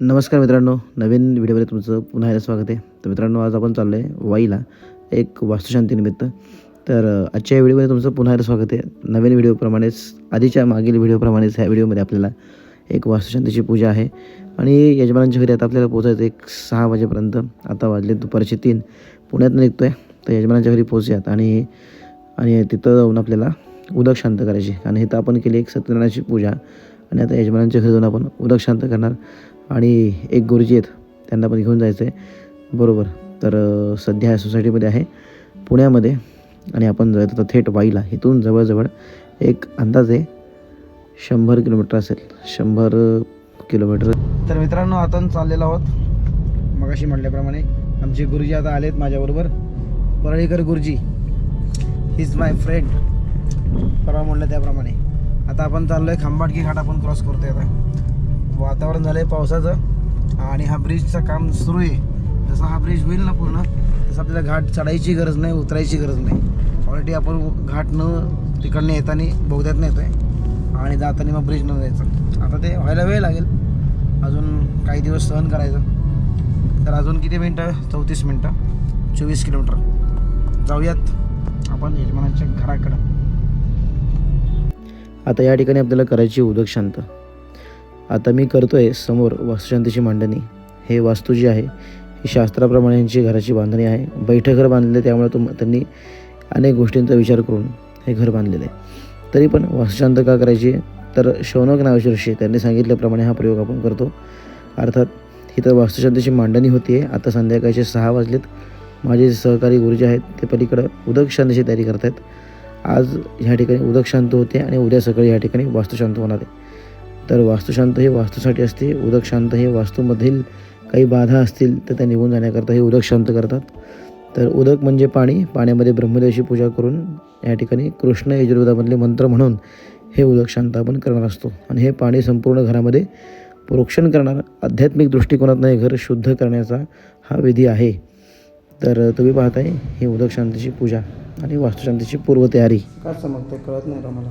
नमस्कार मित्रांनो नवीन व्हिडिओमध्ये तुमचं पुन्हा एकदा स्वागत आहे. तर मित्रांनो आज आपण चाललो आहे वाईला एक वास्तुशांतीनिमित्त तर आजच्या या व्हिडिओमध्ये तुमचं पुन्हा एकदा स्वागत आहे. नवीन व्हिडिओप्रमाणेच आधीच्या मागील व्हिडिओप्रमाणेच ह्या व्हिडिओमध्ये आपल्याला एक वास्तुशांतीची पूजा आहे. आणि यजमानांच्या घरी आता आपल्याला पोचायचं एक सहा वाजेपर्यंत. आता वाजले दुपारचे तीन. पुण्यातनं निघतो आहे तर यजमानांच्या घरी पोचूयात आणि आणि तिथं जाऊन आपल्याला उदक शांत करायची. आणि इथं आपण केली एक सत्यनारायणाची पूजा. आणि आता यजमानांच्या घरी जाऊन आपण उदक शांत करणार. आणि एक गुरुजी आहेत त्यांना पण घेऊन जायचं आहे. बरोबर. तर सध्या या सोसायटीमध्ये आहे पुण्यामध्ये. आणि आपण जायचं तर थेट वाईला. इथून जवळजवळ एक अंदाजे शंभर किलोमीटर असेल. शंभर किलोमीटर. तर मित्रांनो आता चाललेलो आहोत. मगाशी म्हटल्याप्रमाणे आमचे गुरुजी आता आलेत माझ्याबरोबर. परळीकर गुरुजी इज माय फ्रेंड परवा म्हणलं त्याप्रमाणे. आता आपण चाललो आहे खंबाटकी घाट आपण क्रॉस करतोय आता. वातावरण झालं आहे पावसाचं. आणि हा ब्रिजचं काम सुरू आहे. जसा हा ब्रिज होईल ना पूर्ण तसं आपल्याला घाट चढायची गरज नाही उतरायची गरज नाही. ऑलरेडी आपण घाट न तिकडनं येताना बोगद्यात येतो आहे आणि जाताना मग ब्रिज न जायचं. आता ते व्हायला वेळ लागेल. अजून काही दिवस सहन करायचं. तर अजून किती मिनटं? चौतीस मिनटं. चोवीस किलोमीटर. जाऊयात आपण यजमानांच्या घराकडं. आता या ठिकाणी आपल्याला करायची उदक शांत. आता मी करतो आहे समोर वास्तुशांतीची मांडणी. हे वास्तू जी आहे ही शास्त्राप्रमाणे यांची घराची बांधणी आहे. बैठं घर बांधले त्यामुळे तुम त्यांनी अनेक गोष्टींचा विचार करून हे घर बांधलेलं आहे. तरी पण वास्तुशांत का करायची? तर शौनक नावाची ऋषी त्यांनी सांगितल्याप्रमाणे हा प्रयोग आपण करतो. अर्थात ही तर वास्तुशांतीची मांडणी होती आहे. आता संध्याकाळचे सहा वाजलेत. माझे जे सहकारी गुरुजी आहेत ते पलीकडं उदक शांतीची तयारी करत आहेत आज ह्या ठिकाणी उदक शांत होते आणि उद्या सकाळी ह्या ठिकाणी वास्तुशांत होणार आहे. तर वास्तुशांत हे वास्तूसाठी असते उदक शांत हे वास्तूमधील काही बाधा असतील तर त्या निघून जाण्याकरता हे उदक शांत करतात. तर उदक म्हणजे पाणी पाण्यामध्ये ब्रह्मदेवाची पूजा करून या ठिकाणी कृष्ण यजुर्वेदामधले मंत्र म्हणून हे उदक शांत आपण करणार असतो. आणि हे पाणी संपूर्ण घरामध्ये प्रोक्षण करणार आध्यात्मिक दृष्टिकोनातून हे घर शुद्ध करण्याचा हा विधी आहे. तर तुम्ही पाहताय ही उदक शांतीची पूजा आणि वास्तुशांतीची पूर्वतयारी. का समजते कळत नाही का मला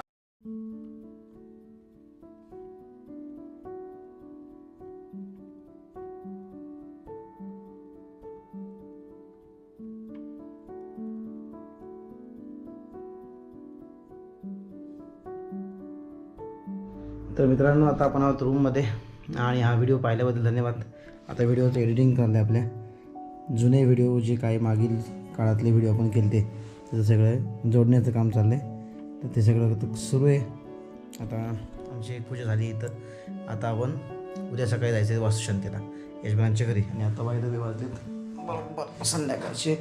तर मित्रांनो आता आपण आहोत रूममध्ये आणि हा व्हिडिओ पाहिल्याबद्दल धन्यवाद. आता व्हिडिओचं एडिटिंग करले आहे आपल्या जुने व्हिडिओ जे काही मागील काळातले व्हिडिओ आपण केले ते त्याचं सगळं जोडण्याचं काम चाललं आहे तर ते सगळं सुरू आहे. आता आमची एक पूजा झाली इथं. आता आपण उद्या सकाळी जायचं आहे वास्तुशांतीला. यजमानांच्या घरी. आणि आता वाईट वाजलेत बरोबर. संध्याकाळचे.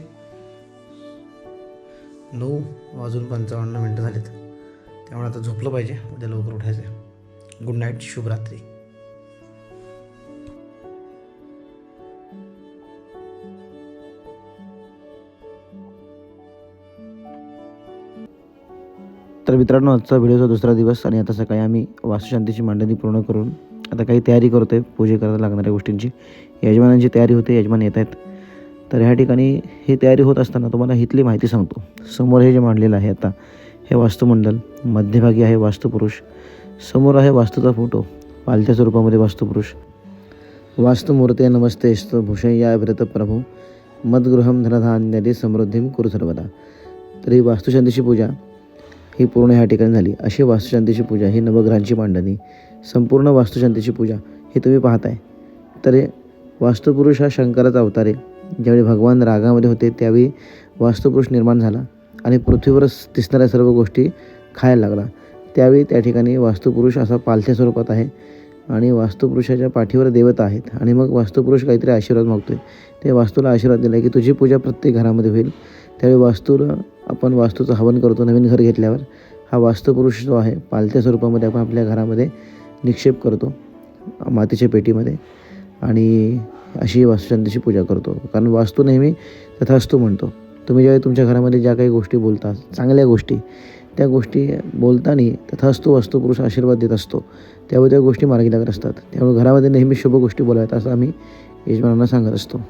नऊ वाजून पंचावन्न मिनटं झालीत. त्यामुळे आता झोपलं पाहिजे. उद्या लवकर उठायचं आहे गुड नाईट शुभरात्री तर मित्रांनो आजचा व्हिडिओचा दुसरा दिवस आणि आता सकाळी आम्ही वास्तुशांतीची मांडणी पूर्ण करून आता काही तयारी करतो आहे पूजे करायला लागणाऱ्या गोष्टींची. यजमानांची तयारी होते यजमान येत आहेत. तर ह्या ठिकाणी ही तयारी होत असताना तुम्हाला इथली माहिती सांगतो. समोर हे जे मांडलेलं आहे आता हे वास्तुमंडल मध्यभागी आहे वास्तुपुरुष. समोर आहे वास्तूचा फोटो. पालथ्या स्वरूपामध्ये वास्तुपुरुष. वास्तुमूर्ते नमस्तेस्त भूषय्या व्रत प्रभू. मद्गृहम धनधान्यादी समृद्धीम कुरु सर्वदा. तर ही वास्तुशांतीची पूजा ही पूर्ण ह्या ठिकाणी झाली. अशी वास्तुशांतीची पूजा ही नवग्रहांची मांडणी. संपूर्ण वास्तुशांतीची पूजा हे तुम्ही पाहताय. तर वास्तुपुरुष हा शंकराचा अवतार आहे. ज्यावेळी भगवान रागामध्ये होते त्यावेळी वास्तुपुरुष निर्माण झाला आणि पृथ्वीवर दिसणाऱ्या सर्व गोष्टी खायला लागला. त्यावेळी त्या ठिकाणी वास्तुपुरुष असा पालथ्या स्वरूपात आहे आणि वास्तुपुरुषाच्या पाठीवर देवता आहेत. आणि मग वास्तुपुरुष काहीतरी आशीर्वाद मागतोय. ते वास्तूला आशीर्वाद दिला की तुझी पूजा प्रत्येक घरामध्ये होईल. त्यावेळी वास्तूला आपण वास्तूचं हवन करतो नवीन घर घेतल्यावर. हा वास्तुपुरुष जो आहे पालथ्या स्वरूपामध्ये आपण आपल्या घरामध्ये निक्षेप करतो मातीच्या पेटीमध्ये. आणि अशी वास्तुशांतीची पूजा करतो. कारण वास्तू नेहमी तथास्तू म्हणतो. तुम्ही ज्यावेळी तुमच्या घरामध्ये ज्या काही गोष्टी बोलता चांगल्या गोष्टी त्या गोष्टी बोलताना तथास्तू वस्तू पुरुष आशीर्वाद देत असतो. त्यामुळे त्या गोष्टी मार्गी लागत असतात. त्यामुळे घरामध्ये नेहमी शुभ गोष्टी बोलाव्यात असं आम्ही यजमानांना सांगत असतो.